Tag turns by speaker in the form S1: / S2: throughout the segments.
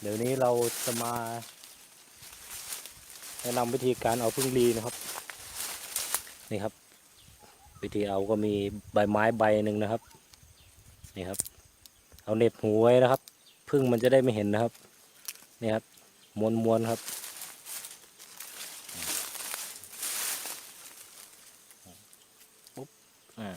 S1: เดี๋ยวนี้เราจะมา แนะนำวิธีการเอาพึ่งรีนะครับ นี่ครับ วิธีเอาก็มีใบไม้ใบหนึ่งนะครับ นี่ครับ เอาเน็บหูไว้นะครับพึ่งมันจะได้ไม่เห็นนะครับ นี่ครับมวนมวนครับ ปุ๊บอ่า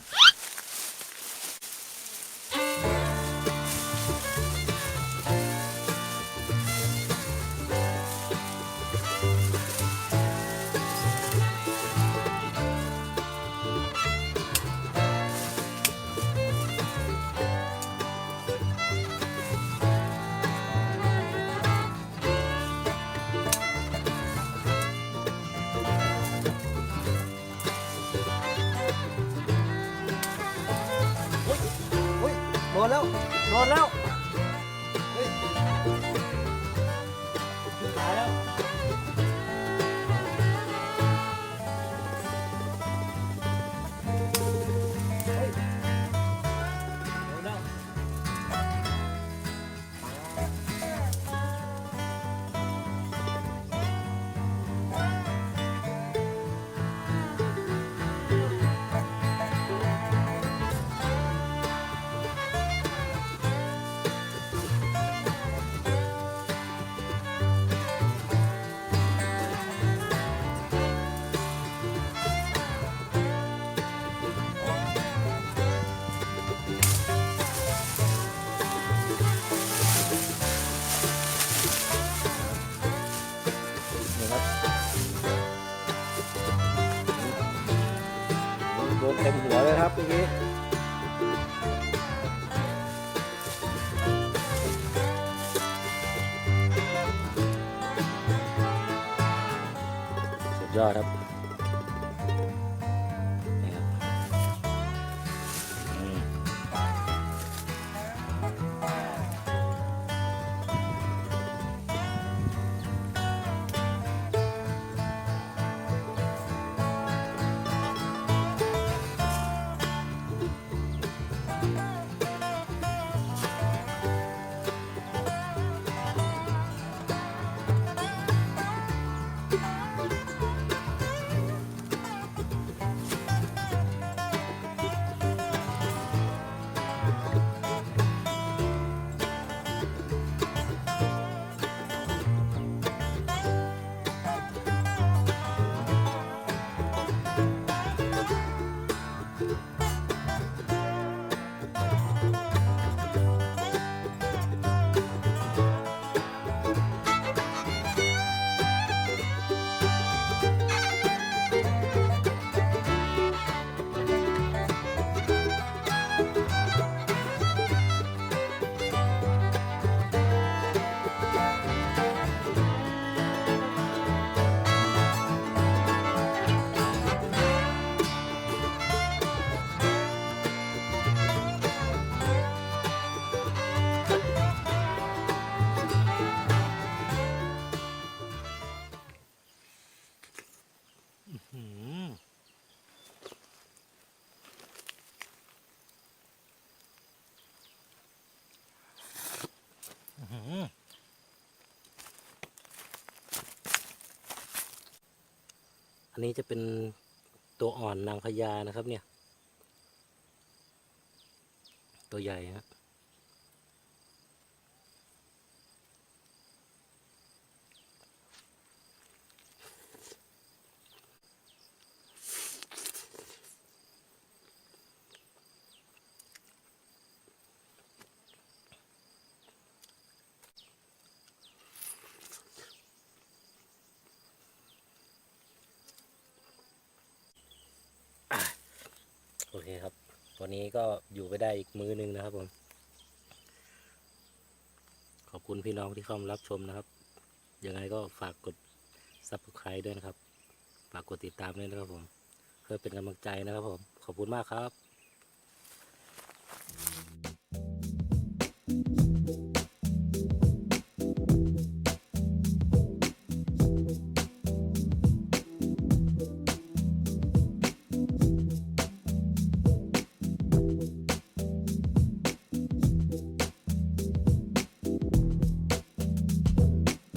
S2: นแล้วโดนแล้ว โดน
S1: เต็มหัวเลยครับเมื่อกี้สุดยอดครับ อันนี้จะเป็นตัวอ่อนนางพญานะครับเนี่ย ตัวใหญ่ฮะ โอเคครับ ตัวนี้ก็อยู่ไปได้อีกมือนึงนะครับผม ขอบคุณพี่น้องที่เข้ามารับชมนะครับ ยังไงก็ฝากกด subscribe ด้วยนะครับ ฝากกดติดตามด้วยนะครับผม เพื่อเป็นกำลังใจนะครับผม ขอบคุณมากครับ